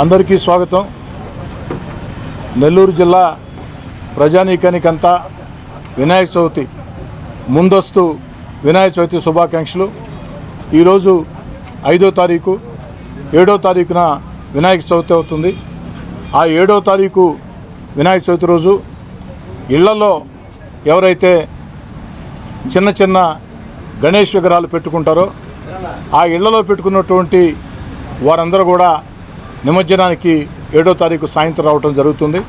అందరికీ స్వాగతం. నెల్లూరు జిల్లా ప్రజానీకానికంతా వినాయక చవితి ముందస్తు వినాయక చవితి శుభాకాంక్షలు. ఈరోజు ఐదో తారీఖు ఏడో తారీఖున వినాయక చవితి అవుతుంది. ఆ ఏడో తారీఖు వినాయక చవితి రోజు ఇళ్ళలో ఎవరైతే చిన్న చిన్న గణేష్ విగ్రహాలు పెట్టుకుంటారో ఆ ఇళ్ళలో పెట్టుకున్నటువంటి వారందరూ కూడా నిమజ్జనానికి ఏడో తారీఖు సాయంత్రం రావటం జరుగుతుంది.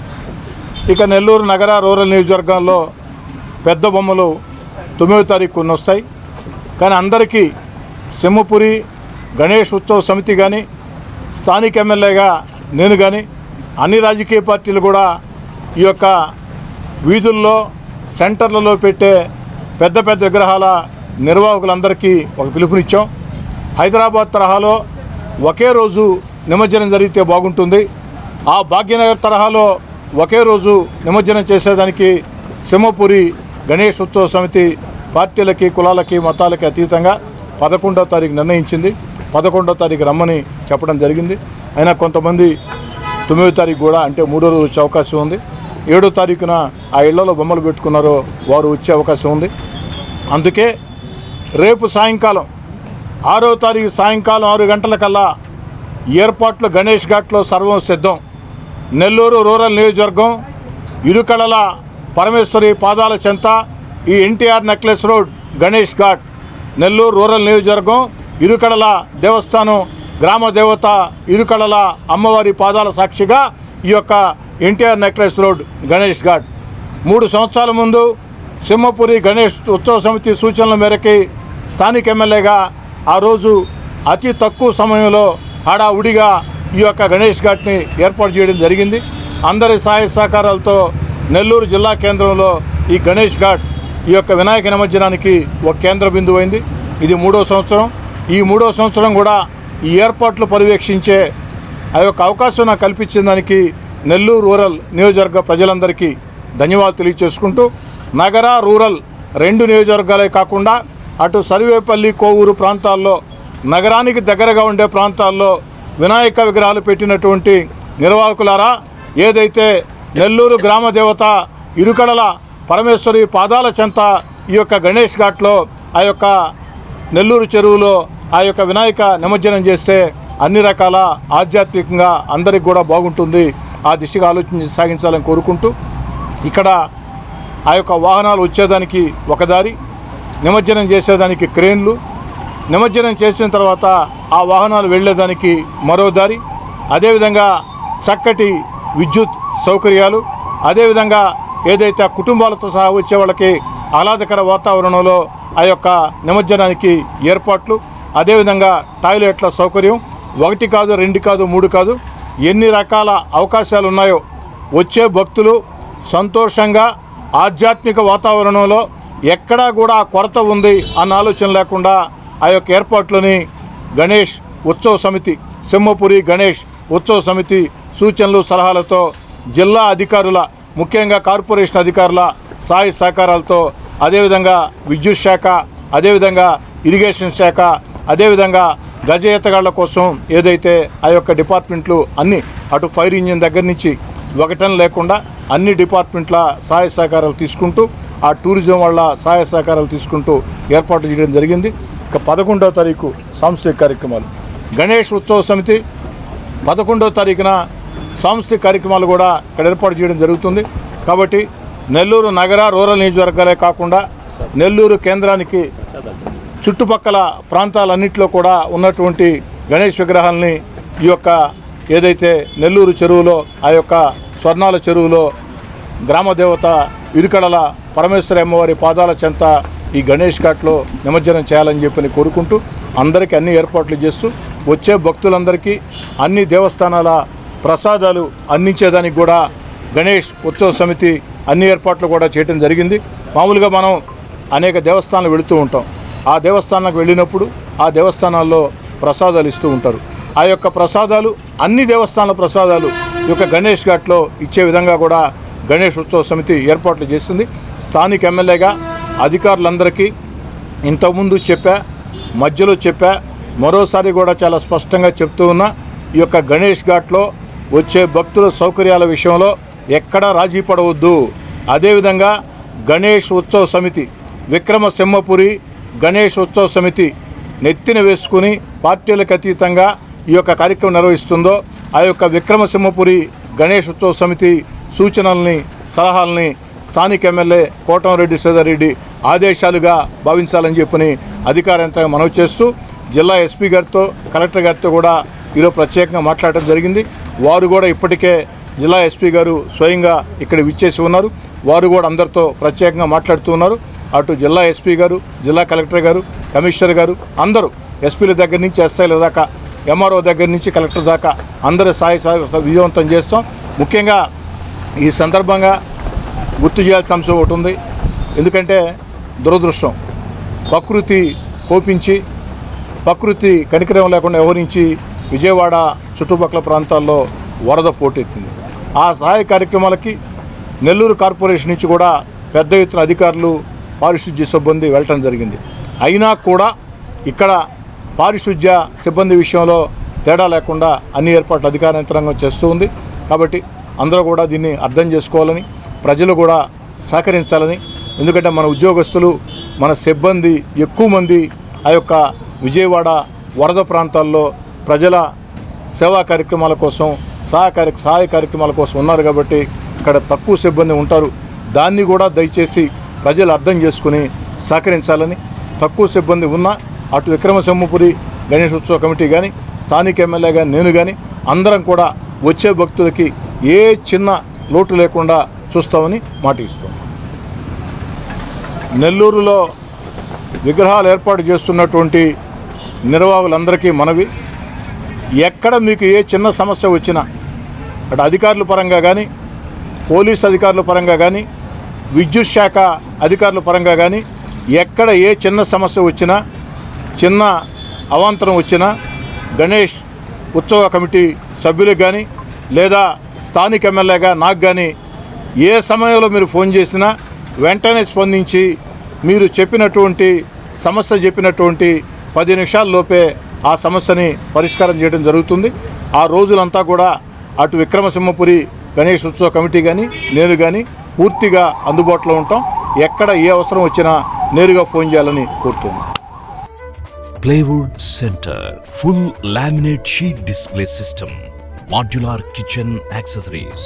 ఇక నెల్లూరు నగర రూరల్ నియోజకవర్గంలో పెద్ద బొమ్మలు తొమ్మిదో తారీఖు కొన్ని వస్తాయి కానీ అందరికీ సింహపురి గణేష్ ఉత్సవ సమితి కానీ స్థానిక ఎమ్మెల్యేగా నేను కానీ అన్ని రాజకీయ పార్టీలు కూడా ఈ యొక్క వీధుల్లో సెంటర్లలో పెట్టే పెద్ద పెద్ద విగ్రహాల నిర్వాహకులందరికీ ఒక పిలుపునిచ్చాం. హైదరాబాద్ తరహాలో ఒకే రోజు నిమజ్జనం జరిగితే బాగుంటుంది. ఆ భాగ్యనగర్ తరహాలో ఒకే రోజు నిమజ్జనం చేసేదానికి సింహపురి గణేష్ ఉత్సవ సమితి పార్టీలకి కులాలకి మతాలకి అతీతంగా పదకొండో తారీఖు నిర్ణయించింది. పదకొండో తారీఖు రమ్మని చెప్పడం జరిగింది. అయినా కొంతమంది తొమ్మిదో తారీఖు కూడా అంటే మూడో రోజు వచ్చే అవకాశం ఉంది. ఏడో తారీఖున ఆ ఇళ్ళలో బొమ్మలు పెట్టుకున్నారో వారు వచ్చే అవకాశం ఉంది. అందుకే రేపు సాయంకాలం ఆరో తారీఖు సాయంకాలం ఆరు గంటలకల్లా ఏర్పాట్లు గణేష్ ఘాట్లో సర్వం సిద్ధం. నెల్లూరు రూరల్ నియోజకవర్గం ఇరుకళల పరమేశ్వరి పాదాల చెంత ఈ NTR necklace road Ganesh ghat. Nellore rural నియోజకవర్గం ఇరుకళల దేవస్థానం గ్రామ దేవత ఇరుకళల అమ్మవారి పాదాల సాక్షిగా ఈ యొక్క NTR necklace road Ganesh ghat. మూడు సంవత్సరాల ముందు సింహపురి గణేష్ ఉత్సవ సమితి సూచనల మేరకి స్థానిక ఎమ్మెల్యేగా ఆ రోజు అతి తక్కువ సమయంలో హడావుడిగా ఈ యొక్క గణేష్ ఘాట్ని ఏర్పాటు చేయడం జరిగింది. అందరి సహాయ సహకారాలతో నెల్లూరు జిల్లా కేంద్రంలో ఈ గణేష్ ఘాట్ ఈ యొక్క వినాయక నిమజ్జనానికి ఒక కేంద్ర బిందువు అయింది ఇది మూడో సంవత్సరం. ఈ మూడో సంవత్సరం కూడా ఈ ఏర్పాట్లు పర్యవేక్షించే ఆ యొక్క అవకాశం నాకు కల్పించిన దానికి నెల్లూరు రూరల్ నియోజకవర్గ ప్రజలందరికీ ధన్యవాదాలు తెలియచేసుకుంటూ నగర రూరల్ రెండు నియోజకవర్గాలే కాకుండా అటు సర్వేపల్లి కోవూరు ప్రాంతాల్లో నగరానికి దగ్గరగా ఉండే ప్రాంతాల్లో వినాయక విగ్రహాలు పెట్టినటువంటి నిర్వాహకులారా ఏదైతే నెల్లూరు గ్రామ దేవత ఇరుకడల పరమేశ్వరి పాదాల చెంత ఈ యొక్క గణేష్ ఘాట్లో ఆ యొక్క నెల్లూరు చెరువులో ఆ యొక్క వినాయక నిమజ్జనం చేస్తే అన్ని రకాల ఆధ్యాత్మికంగా అందరికి కూడా బాగుంటుంది. ఆ దిశగా ఆలోచన సాగించాలని కోరుకుంటూ ఇక్కడ ఆ యొక్క వాహనాలు వచ్చేదానికి ఒక దారి నిమజ్జనం చేసేదానికి క్రేన్లు నిమజ్జనం చేసిన తర్వాత ఆ వాహనాలు వెళ్ళేదానికి మరో దారి అదేవిధంగా చక్కటి విద్యుత్ సౌకర్యాలు అదేవిధంగా ఏదైతే ఆ కుటుంబాలతో సహా వచ్చే వాళ్ళకి ఆహ్లాదకర వాతావరణంలో ఆ యొక్క నిమజ్జనానికి ఏర్పాట్లు అదేవిధంగా టాయిలెట్ల సౌకర్యం ఒకటి కాదు రెండు కాదు మూడు కాదు ఎన్ని రకాల అవకాశాలు ఉన్నాయో వచ్చే భక్తులు సంతోషంగా ఆధ్యాత్మిక వాతావరణంలో ఎక్కడా కూడా కొరత ఉంది అన్న ఆలోచన లేకుండా ఆ యొక్క ఏర్పాట్లని గణేష్ ఉత్సవ సమితి సింహపురి గణేష్ ఉత్సవ సమితి సూచనలు సలహాలతో జిల్లా అధికారుల ముఖ్యంగా కార్పొరేషన్ అధికారుల సాయి సహకారాలతో అదేవిధంగా విద్యుత్ శాఖ అదేవిధంగా ఇరిగేషన్ శాఖ అదేవిధంగా గజ ఈతగాళ్ళ కోసం ఏదైతే ఆ యొక్క డిపార్ట్మెంట్లు అన్నీ అటు ఫైర్ ఇంజిన్ దగ్గర నుంచి ఒకటం లేకుండా అన్ని డిపార్ట్మెంట్ల సహాయ సహకారాలు తీసుకుంటూ ఆ టూరిజం వల్ల సహాయ సహకారాలు తీసుకుంటూ ఏర్పాటు చేయడం జరిగింది. ఇక పదకొండవ తారీఖు సాంస్కృతిక కార్యక్రమాలు. గణేష్ ఉత్సవ సమితి పదకొండవ తారీఖున సాంస్కృతిక కార్యక్రమాలు కూడా ఇక్కడ ఏర్పాటు చేయడం జరుగుతుంది. కాబట్టి నెల్లూరు నగర రూరల్ నియోజకవర్గాలే కాకుండా నెల్లూరు కేంద్రానికి చుట్టుపక్కల ప్రాంతాలన్నింటిలో కూడా ఉన్నటువంటి గణేష్ విగ్రహాలని ఈ యొక్క ఏదైతే నెల్లూరు చెరువులో ఆ యొక్క స్వర్ణాల చెరువులో గ్రామదేవత ఇరుకడల పరమేశ్వరి అమ్మవారి పాదాల చెంత ఈ గణేష్ ఘాట్లో నిమజ్జనం చేయాలని చెప్పని కోరుకుంటూ అందరికీ అన్ని ఏర్పాట్లు చేస్తూ వచ్చే భక్తులందరికీ అన్ని దేవస్థానాల ప్రసాదాలు అందించేదానికి కూడా గణేష్ ఉత్సవ సమితి అన్ని ఏర్పాట్లు కూడా చేయడం జరిగింది. మామూలుగా మనం అనేక దేవస్థానాలు వెళుతూ ఉంటాం. ఆ దేవస్థానానికి వెళ్ళినప్పుడు ఆ దేవస్థానాల్లో ప్రసాదాలు ఇస్తూ ఉంటారు. ఆ యొక్క ప్రసాదాలు అన్ని దేవస్థానాల ప్రసాదాలు ఈ యొక్క గణేష్ ఘాట్లో ఇచ్చే విధంగా కూడా గణేష్ ఉత్సవ సమితి ఏర్పాట్లు చేసింది. స్థానిక ఎమ్మెల్యేగా అధికారులందరికీ ఇంతకుముందు చెప్పా మధ్యలో చెప్పా మరోసారి కూడా చాలా స్పష్టంగా చెప్తూ ఉన్నా ఈ యొక్క గణేష్ ఘాట్లో వచ్చే భక్తుల సౌకర్యాల విషయంలో ఎక్కడా రాజీ పడవద్దు. అదేవిధంగా గణేష్ ఉత్సవ సమితి విక్రమ సింహపురి గణేష్ ఉత్సవ సమితి నెత్తిన వేసుకుని పార్టీలకు అతీతంగా ఈ యొక్క కార్యక్రమం నిర్వహిస్తుందో ఆ యొక్క విక్రమసింహపురి గణేష్ ఉత్సవ సమితి సూచనల్ని సలహాలని స్థానిక ఎమ్మెల్యే కోటంరెడ్డి శ్రీధర్రెడ్డి ఆదేశాలుగా భావించాలని చెప్పని అధికార యంత్రాంగం మనవి చేస్తూ జిల్లా ఎస్పీ గారితో కలెక్టర్ గారితో కూడా ఈరోజు ప్రత్యేకంగా మాట్లాడటం జరిగింది. వారు కూడా ఇప్పటికే జిల్లా ఎస్పీ గారు స్వయంగా ఇక్కడ విచ్చేసి ఉన్నారు. వారు కూడా అందరితో ప్రత్యేకంగా మాట్లాడుతూ ఉన్నారు. అటు జిల్లా ఎస్పీ గారు జిల్లా కలెక్టర్ గారు కమిషనర్ గారు అందరూ ఎస్పీల దగ్గర నుంచి ఎస్ఐల దాకా ఎంఆర్ఓ దగ్గర నుంచి కలెక్టర్ దాకా అందరి సాయ విజయవంతం చేస్తాం. ముఖ్యంగా ఈ సందర్భంగా గుర్తు చేయాల్సిన అంశం ఒకటి ఉంది. ఎందుకంటే దురదృష్టం. ప్రకృతి కోపించి ప్రకృతి కనికరం లేకుండా వ్యవహరించి విజయవాడ చుట్టుపక్కల ప్రాంతాల్లో వరద పోటెత్తింది. ఆ సహాయ కార్యక్రమాలకి నెల్లూరు కార్పొరేషన్ నుంచి కూడా పెద్ద ఎత్తున అధికారులు పారిశుద్ధ్య సిబ్బంది వెళ్ళటం జరిగింది. అయినా కూడా ఇక్కడ పారిశుద్ధ్య సిబ్బంది విషయంలో తేడా లేకుండా అన్ని ఏర్పాట్లు అధికార యంత్రాంగం చేస్తూ ఉంది. కాబట్టి అందరూ కూడా దీన్ని అర్థం చేసుకోవాలని ప్రజలు కూడా సహకరించాలని. ఎందుకంటే మన ఉద్యోగస్తులు మన సిబ్బంది ఎక్కువ మంది ఆ యొక్క విజయవాడ వరద ప్రాంతాల్లో ప్రజల సేవా కార్యక్రమాల కోసం సహకార్య సహాయ కార్యక్రమాల కోసం ఉన్నారు కాబట్టి ఇక్కడ తక్కువ సిబ్బంది ఉంటారు. దాన్ని కూడా దయచేసి ప్రజలు అర్థం చేసుకుని సహకరించాలని. తక్కువ సిబ్బంది ఉన్నా అటు విక్రమసింహపురి గణేష్ ఉత్సవ కమిటీ కానీ స్థానిక ఎమ్మెల్యే కానీ నేను కానీ అందరం కూడా వచ్చే భక్తులకి ఏ చిన్న లోటు లేకుండా చూస్తామని మాట ఇస్తాం. నెల్లూరులో విగ్రహాలు ఏర్పాటు చేస్తున్నటువంటి నిర్వాహకులందరికీ మనవి. ఎక్కడ మీకు ఏ చిన్న సమస్య వచ్చినా అటు అధికారుల పరంగా కానీ పోలీస్ అధికారుల పరంగా కానీ విద్యుత్ శాఖ అధికారుల పరంగా కానీ ఎక్కడ ఏ చిన్న సమస్య వచ్చినా చిన్న అవాంతరం వచ్చినా గణేష్ ఉత్సవ కమిటీ సభ్యులకు కానీ లేదా స్థానిక ఎమ్మెల్యేగా నాకు కానీ ఏ సమయంలో మీరు ఫోన్ చేసినా వెంటనే స్పందించి మీరు చెప్పినటువంటి సమస్య చెప్పినటువంటి పది నిమిషాల్లోపే ఆ సమస్యని పరిష్కారం చేయడం జరుగుతుంది. ఆ రోజులంతా కూడా అటు విక్రమసింహపురి గణేష్ ఉత్సవ కమిటీ కానీ నేను కానీ పూర్తిగా అందుబాటులో ఉంటాం. ఎక్కడ ఏ అవసరం వచ్చినా నేరుగా ఫోన్ చేయాలని కోరుతున్నాను plywood centre full laminate sheet display system modular kitchen accessories